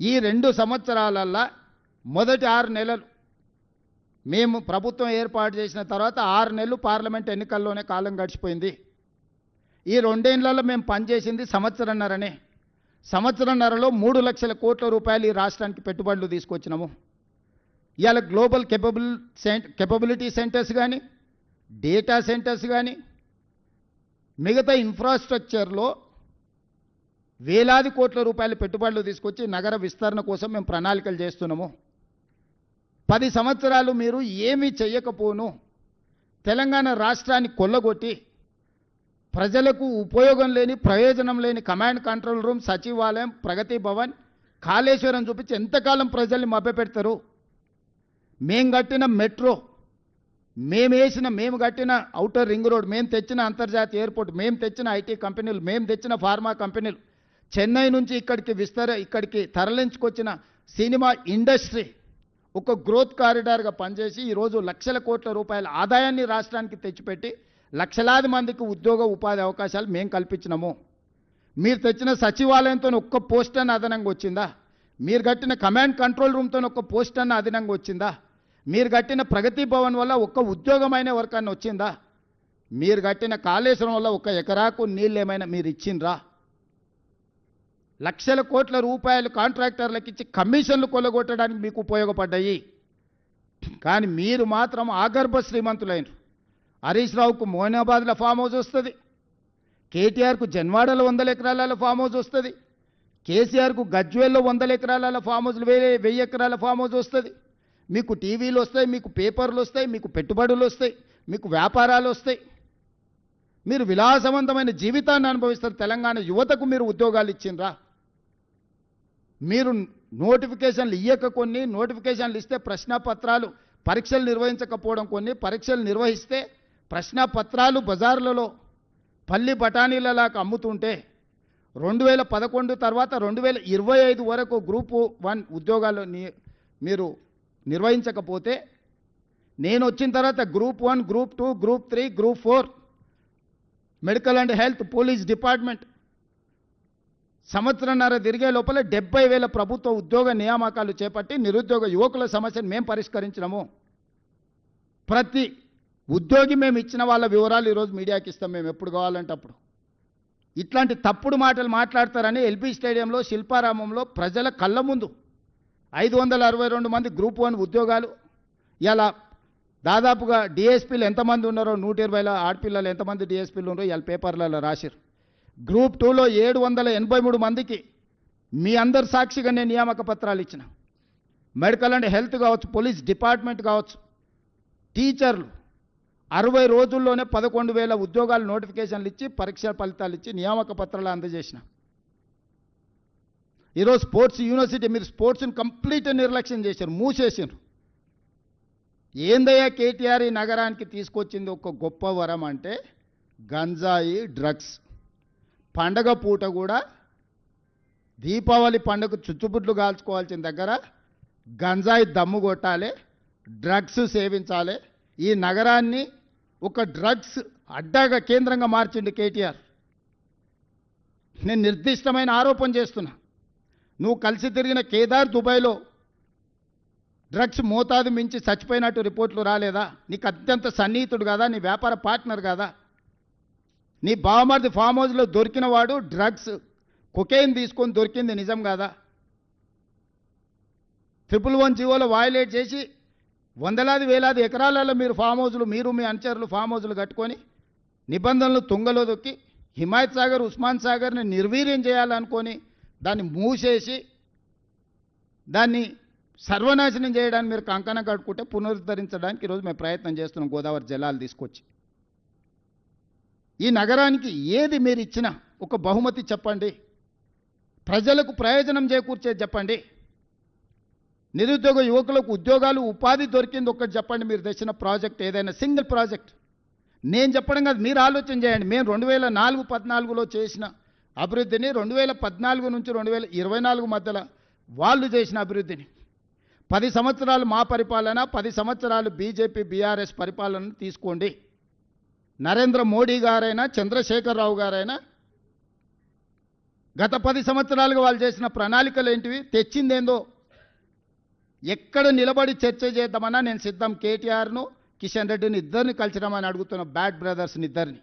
ఈ రెండు సంవత్సరాలల్లా మొదటి ఆరు నెలలు మేము ప్రభుత్వం ఏర్పాటు చేసిన తర్వాత ఆరు నెలలు పార్లమెంట్ ఎన్నికల్లోనే కాలం గడిచిపోయింది. ఈ రెండేళ్ళలో మేము పనిచేసింది సంవత్సరన్నరనే. సంవత్సరన్నరలో మూడు లక్షల కోట్ల రూపాయలు ఈ రాష్ట్రానికి పెట్టుబడులు తీసుకొచ్చినాము. ఇవాళ గ్లోబల్ కెపబుల్ కెపబిలిటీ సెంటర్స్ కానీ డేటా సెంటర్స్ కానీ మిగతా ఇన్ఫ్రాస్ట్రక్చర్లో వేలాది కోట్ల రూపాయల పెట్టుబడులు తీసుకొచ్చి నగర విస్తరణ కోసం మేము ప్రణాళికలు చేస్తున్నాము. పది సంవత్సరాలు మీరు ఏమీ చెయ్యకపోను. తెలంగాణ రాష్ట్రాన్ని కొల్లగొట్టి ప్రజలకు ఉపయోగం లేని ప్రయోజనం లేని కమాండ్ కంట్రోల్ రూమ్ సచివాలయం ప్రగతి భవన్ కాళేశ్వరం చూపించి ఎంతకాలం ప్రజల్ని మభ్యపెడతారు? మేం కట్టిన మెట్రో మేము వేసిన మేము కట్టిన అవుటర్ రింగ్ రోడ్ మేము తెచ్చిన అంతర్జాతీయ ఎయిర్పోర్ట్ మేము తెచ్చిన ఐటీ కంపెనీలు మేము తెచ్చిన ఫార్మా కంపెనీలు చెన్నై నుంచి ఇక్కడికి విస్తర ఇక్కడికి తరలించుకొచ్చిన సినిమా ఇండస్ట్రీ ఒక గ్రోత్ కారిడార్గా పనిచేసి ఈరోజు లక్షల కోట్ల రూపాయల ఆదాయాన్ని రాష్ట్రానికి తెచ్చిపెట్టి లక్షలాది మందికి ఉద్యోగ ఉపాధి అవకాశాలు మేము కల్పించినాము. మీరు తెచ్చిన సచివాలయంతో ఒక్క పోస్ట్ అన్న అదనంగా వచ్చిందా? మీరు కట్టిన కమాండ్ కంట్రోల్ రూమ్తో ఒక్క పోస్ట్ అన్న అదనంగా వచ్చిందా? మీరు కట్టిన ప్రగతి భవన్ వల్ల ఒక్క ఉద్యోగమైన అన్న వచ్చిందా? మీరు కట్టిన కాళేశ్వరం వల్ల ఒక ఎకరాకు నీళ్ళు ఏమైనా మీరు ఇచ్చిండ్రా? లక్షల కోట్ల రూపాయలు కాంట్రాక్టర్లకు ఇచ్చి కమిషన్లు కొల్లగొట్టడానికి మీకు ఉపయోగపడ్డాయి. కానీ మీరు మాత్రం ఆగర్భ శ్రీమంతులైనరు. హరీష్ రావుకు మోయినాబాద్లో ఫామ్ హౌస్ వస్తుంది. కేటీఆర్కు జన్వాడలో వందల ఎకరాల ఫామ్ హౌస్ వస్తుంది. కేసీఆర్కు గజ్వేల్లో వందల ఎకరాల ఫామ్ హౌస్లు వేరే వెయ్యి ఎకరాల ఫామ్ హౌస్ వస్తుంది. మీకు టీవీలు వస్తాయి మీకు పేపర్లు వస్తాయి మీకు పెట్టుబడులు వస్తాయి మీకు వ్యాపారాలు వస్తాయి. మీరు విలాసవంతమైన జీవితాన్ని అనుభవిస్తారు. తెలంగాణ యువతకు మీరు ఉద్యోగాలు ఇచ్చిండ్రా? మీరు నోటిఫికేషన్లు ఇయ్యక కొన్ని నోటిఫికేషన్లు ఇస్తే ప్రశ్నపత్రాలు పరీక్షలు నిర్వహించకపోవడం కొన్ని పరీక్షలు నిర్వహిస్తే ప్రశ్నపత్రాలు బజార్లలో పల్లి బఠానీలలాగా అమ్ముతుంటే రెండు వేల పదకొండు తర్వాత రెండు వేల ఇరవై ఐదు వరకు గ్రూపు వన్ ఉద్యోగాలు మీరు నిర్వహించకపోతే నేను వచ్చిన తర్వాత group one group two group three group four medical and health police department సంవత్సరంన్నర తిరిగే లోపల డెబ్బై వేల ప్రభుత్వ ఉద్యోగ నియామకాలు చేపట్టి నిరుద్యోగ యువకుల సమస్యను మేము పరిష్కరించినాము. ప్రతి ఉద్యోగి మేము ఇచ్చిన వాళ్ళ వివరాలు ఈరోజు మీడియాకి ఇస్తాం మేము ఎప్పుడు కావాలంటే అప్పుడు. ఇట్లాంటి తప్పుడు మాటలు మాట్లాడతారని ఎల్బీ స్టేడియంలో శిల్పారామంలో ప్రజల కళ్ళ ముందు ఐదు వందల అరవై రెండు మంది గ్రూప్ వన్ ఉద్యోగాలు. ఇలా దాదాపుగా డిఎస్పీలు ఎంతమంది ఉన్నారో నూట ఇరవైల ఆడపిల్లలు ఎంతమంది డిఎస్పీలు ఉన్నారో ఇలా పేపర్లలో రాశారు గ్రూప్ టూలో ఏడు వందల ఎనభై మూడు మందికి మీ అందరి సాక్షిగా నేను నియామక పత్రాలు ఇచ్చిన. మెడికల్ అండ్ హెల్త్ కావచ్చు పోలీస్ డిపార్ట్మెంట్ కావచ్చు టీచర్లు అరవై రోజుల్లోనే పదకొండు వేల ఉద్యోగాలు నోటిఫికేషన్లు ఇచ్చి పరీక్ష ఫలితాలు ఇచ్చి నియామక పత్రాలు అందజేసిన. ఈరోజు స్పోర్ట్స్ యూనివర్సిటీ మీరు స్పోర్ట్స్ని కంప్లీట్ నిర్లక్ష్యం చేశారు మూసేసారు ఏందయ్యా కేటీఆర్ ఈ నగరానికి తీసుకొచ్చింది ఒక గొప్ప వరం అంటే గంజాయి డ్రగ్స్. పండగ పూట కూడా దీపావళి పండుగ చుచ్చుబుడ్లు కాల్చుకోవాల్సిన దగ్గర గంజాయి దమ్ము కొట్టాలి డ్రగ్స్ సేవించాలి. ఈ నగరాన్ని ఒక డ్రగ్స్ అడ్డాగా కేంద్రంగా మార్చిండు కేటీఆర్. నేను నిర్దిష్టమైన ఆరోపణ చేస్తున్నా. నువ్వు కలిసి తిరిగిన కేదార్ దుబాయ్లో డ్రగ్స్ మోతాదు మించి చచ్చిపోయినట్టు రిపోర్ట్లు రాలేదా? నీకు అత్యంత సన్నిహితుడు కదా నీ వ్యాపార పార్ట్నర్ కదా. నీ బావమరిది ఫామ్ హౌస్లో దొరికిన వాడు డ్రగ్స్ కొకేయిన్ తీసుకొని దొరికింది నిజం కాదా? ట్రిపుల్ వన్ జీవోలో వాయిలేట్ చేసి వందలాది వేలాది ఎకరాలలో మీరు ఫామ్ హౌస్లు మీరు మీ అనుచరులు ఫామ్ హౌజులు కట్టుకొని నిబంధనలు తుంగలో దొక్కి హిమాయత్ సాగర్ ఉస్మాన్ సాగర్ని నిర్వీర్యం చేయాలనుకొని దాన్ని మూసేసి దాన్ని సర్వనాశనం చేయడానికి మీరు కంకణం కట్టుకుంటే పునరుద్ధరించడానికి ఈరోజు మేము ప్రయత్నం చేస్తున్నాం గోదావరి జలాలు తీసుకొచ్చి. ఈ నగరానికి ఏది మీరు ఇచ్చినా ఒక బహుమతి చెప్పండి. ప్రజలకు ప్రయోజనం చేకూర్చేది చెప్పండి. నిరుద్యోగ యువకులకు ఉద్యోగాలు ఉపాధి దొరికింది ఒక్కటి చెప్పండి. మీరు తెచ్చిన ప్రాజెక్ట్ ఏదైనా సింగిల్ ప్రాజెక్ట్. నేను చెప్పడం కాదు మీరు ఆలోచన చేయండి. మేము రెండు వేల నాలుగు పద్నాలుగులో చేసిన అభివృద్ధిని రెండు వేల పద్నాలుగు నుంచి రెండు వేల ఇరవై నాలుగు మధ్యలో వాళ్ళు చేసిన అభివృద్ధిని. పది సంవత్సరాలు మా పరిపాలన పది సంవత్సరాలు బీజేపీ బీఆర్ఎస్ పరిపాలన తీసుకోండి. నరేంద్ర మోడీ గారైనా చంద్రశేఖరరావు గారైనా గత పది సంవత్సరాలుగా వాళ్ళు చేసిన ప్రణాళికలు ఏంటివి? తెచ్చిందేందో. ఎక్కడ నిలబడి చర్చ చేద్దామన్నా నేను సిద్ధం. కేటీఆర్ను కిషన్ రెడ్డిని ఇద్దరిని కలిసినామని అడుగుతున్న బ్యాడ్ బ్రదర్స్ని ఇద్దరిని.